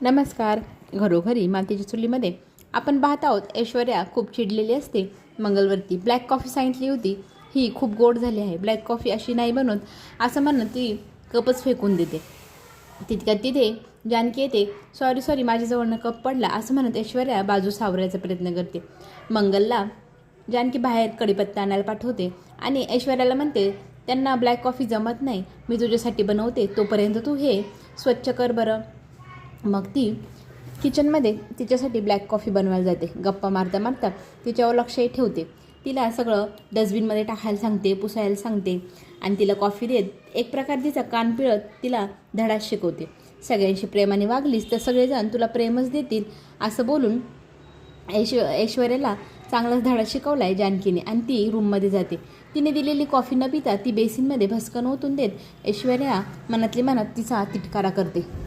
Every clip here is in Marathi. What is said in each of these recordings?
नमस्कार. घरोघरी मातीच्या चुलीमध्ये आपण पाहत आहोत ऐश्वर्या खूप चिडलेली असते. मंगलवरती ब्लॅक कॉफी सांगितली होती. ही खूप गोड झाली आहे. ब्लॅक कॉफी अशी नाही बनवत असं म्हणत ती कपच फेकून देते. तितक्यात तिथे जानकी येते. सॉरी सॉरी माझ्याजवळनं कप पडला असं म्हणत ऐश्वर्या बाजू सावरायचा प्रयत्न करते. मंगलला जानकी बाहेर कडीपत्ता आणायला पाठवते आणि ऐश्वर्याला म्हणते त्यांना ब्लॅक कॉफी जमत नाही. मी तुझ्यासाठी बनवते. तोपर्यंत तू हे स्वच्छ कर बरं. मग ती किचनमध्ये तिच्यासाठी ब्लॅक कॉफी बनवायला जाते. गप्पा मारता मारता तिच्यावर लक्षही ठेवते. तिला सगळं डस्टबिनमध्ये टाकायला सांगते पुसायला सांगते आणि तिला कॉफी देत एक प्रकार तिचा कान पिळत तिला धडा शिकवते. सगळ्यांशी प्रेमाने वागलीस तर सगळेजण तुला प्रेमच देतील असं बोलून ऐश्व ऐश्वर्याला चांगलाच धडा शिकवला आहे जानकीने आणि ती रूममध्ये जाते. तिने दिलेली कॉफी न पिता ती बेसिनमध्ये भस्कन ओतून देत ऐश्वर्या मनातली मनात तिचा तिटकारा करते.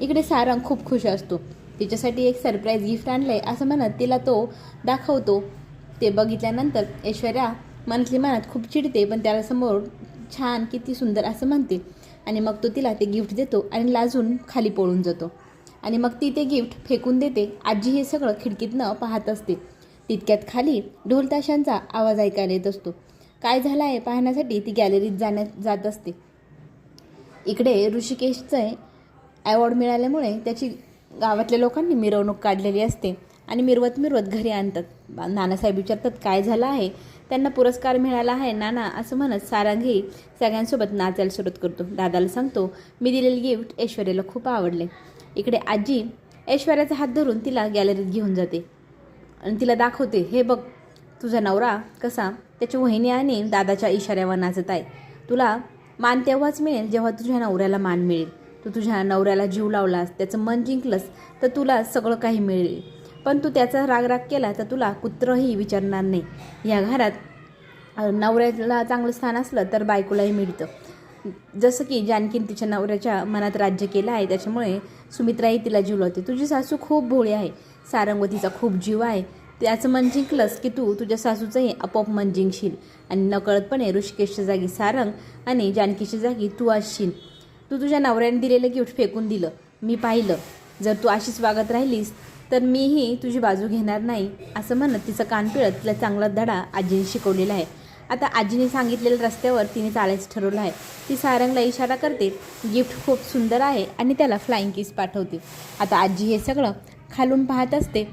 इकडे सारंग खूप खुश असतो. तिच्यासाठी एक सरप्राईज गिफ्ट आणलं आहे असं म्हणत तिला तो दाखवतो. ते बघितल्यानंतर ऐश्वर्या मनातली मनात खूप चिडते पण त्याला समोर छान किती सुंदर असं म्हणते. आणि मग तो तिला ते गिफ्ट देतो आणि लाजून खाली पळून जातो. आणि मग ती ते गिफ्ट फेकून देते. आजी हे सगळं खिडकीतनं पाहत असते. तितक्यात खाली ढोलताशांचा आवाज ऐकायला येत असतो. काय झालं आहे पाहण्यासाठी ती गॅलरीत जाण्यात जात असते. इकडे ऋषिकेशचं ॲवॉर्ड मिळाल्यामुळे त्याची गावातल्या लोकांनी मिरवणूक काढलेली असते. आणि मिरवत मिरवत घरी आणतात. नानासाहेब विचारतात काय झालं आहे? त्यांना पुरस्कार मिळाला आहे नाना असं म्हणत सारंगी सगळ्यांसोबत नाचायला सुरुवात करतो. दादाला सांगतो मी दिलेले गिफ्ट ऐश्वर्याला खूप आवडले. इकडे आजी ऐश्वर्याचा हात धरून तिला गॅलरीत घेऊन जाते. आणि तिला दाखवते हे बघ तुझा नवरा कसा? त्याच्या वहिनी आणि दादाच्या इशाऱ्यावर नाचत आहे. तुला मान तेव्हाच मिळेल जेव्हा तुझ्या नवऱ्याला मान मिळेल. तू तुझ्या नवऱ्याला जीव लावलास त्याचं मन जिंकलंस तर तुला सगळं काही मिळेल. पण तू त्याचा रागराग केला तर तुला कुत्रही विचारणार नाही. या घरात नवऱ्याला चांगलं स्थान असलं तर बायकोलाही मिळतं. जसं की जानकीन तिच्या नवऱ्याच्या मनात राज्य केलं आहे त्याच्यामुळे सुमित्राही तिला जीव लावते. तुझी सासू खूप भोळी आहे सारंगवतीचा खूप जीव आहे. त्याचं मन जिंकलंस की तू तुझ्या सासूचंही आपोआप मन जिंकशील. आणि नकळतपणे ऋषिकेशच्या जागी सारंग आणि जानकीच्या जागी तू असशील. तू तुझ्या नवऱ्याने दिलेलं गिफ्ट फेकून दिलं. मी पाहिलं. जर तू अशीच वागत राहिलीस तर मीही तुझी बाजू घेणार नाही असं म्हणत तिचं कान पिळत तिला चांगला धडा आजीने शिकवलेला आहे. आता आजीने सांगितलेल्या रस्त्यावर तिने चालायचं ठरवलं आहे. ती सारंगला इशारा करते गिफ्ट खूप सुंदर आहे आणि त्याला फ्लाईंग किस पाठवते. आता आजी हे सगळं खालून पाहत असते.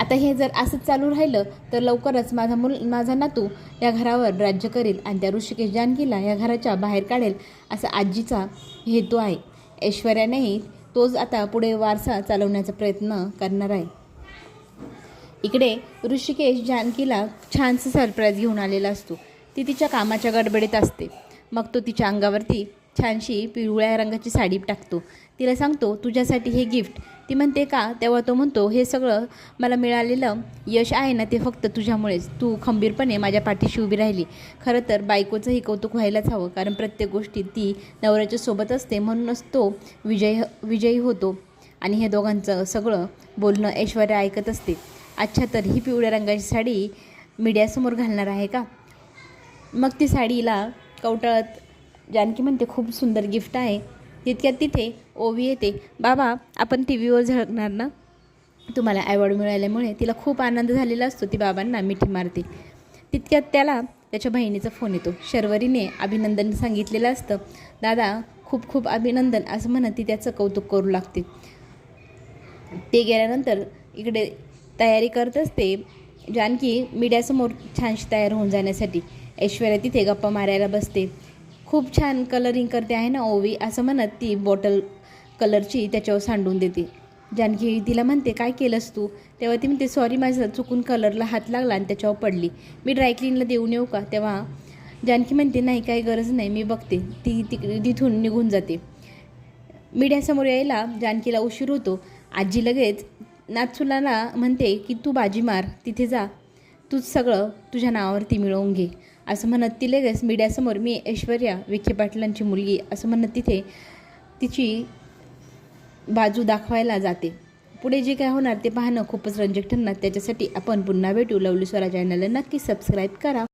आता हे जर असंच चालू राहिलं तर लवकरच माझा मुल माझा नातू या घरावर राज्य करेल आणि त्या ऋषिकेश जानकीला या घराच्या बाहेर काढेल असा आजीचा हेतू आहे. ऐश्वर्यानेही तोच आता पुढे वारसा चालवण्याचा प्रयत्न करणार आहे. इकडे ऋषिकेश जानकीला छानसं सरप्राईज घेऊन आलेला असतो. ती तिच्या कामाच्या गडबडीत असते. मग तो तिच्या अंगावरती छानशी पिवळ्या रंगाची साडी टाकतो. तिला सांगतो तुझ्यासाठी हे गिफ्ट. ती म्हणते का? तेव्हा तो म्हणतो हे सगळं मला मिळालेलं यश आहे ना ते फक्त तुझ्यामुळेच. तू खंबीरपणे माझ्या पाठीशी उभी राहिली. खरं तर बायकोचंही कौतुक व्हायलाच हवं कारण प्रत्येक गोष्टीत ती नवऱ्याच्या सोबत असते म्हणूनच तो विजय विजयी होतो. आणि हे दोघांचं सगळं बोलणं ऐश्वर्या ऐकत असते. अच्छा तर ही पिवळ्या रंगाची साडी मीडियासमोर घालणार आहे का? मग ती साडीला कवटाळत जानकी म्हणते खूप सुंदर गिफ्ट आहे. तितक्यात तिथे ओवी येते बाबा आपण टी व्हीवर झळकणार ना? तुम्हाला ॲवॉर्ड मिळाल्यामुळे तिला खूप आनंद झालेला असतो ती बाबांना मिठी मारते. तितक्यात त्याला त्याच्या बहिणीचा फोन येतो. शर्वरीने अभिनंदन सांगितलेलं असतं दादा खूप खूप अभिनंदन असं म्हणत ती त्याचं कौतुक करू लागते. ते गेल्यानंतर इकडे तयारी करत असते जानकी मीडियासमोर छानशी तयार होऊन जाण्यासाठी. ऐश्वर्या तिथे गप्पा मारायला बसते. खूप छान कलरिंग करते आहे ना ओवी असं म्हणत ती बॉटल कलरची त्याच्यावर सांडून देते. जानकी तिला म्हणते काय केलंस तू? तेव्हा ती म्हणते सॉरी माझं चुकून कलरला हात लागला आणि त्याच्यावर पडली. मी ड्रायक्लीनला देऊन येऊ का? तेव्हा जानकी म्हणते नाही काही गरज नाही मी बघते. ती तिक तिथून निघून जाते. मीडियासमोर यायला जानकीला उशीर होतो. आजी लगेच नाचुलाला म्हणते की तू बाजी मार तिथे जा. तूच सगळं तुझ्या नावावरती मिळवून घे. असं म्हणत ती लगेच मीडियासमोर मी ऐश्वर्या विखे पाटलांची मुलगी असं म्हणत तिथे तिची बाजू दाखवायला जाते. पुढे जे काय होणार ते पाहणं खूपच रंजक ठरणार. त्याच्यासाठी आपण पुन्हा भेटू. लवली स्वरा चॅनलला नक्की सबस्क्राईब करा.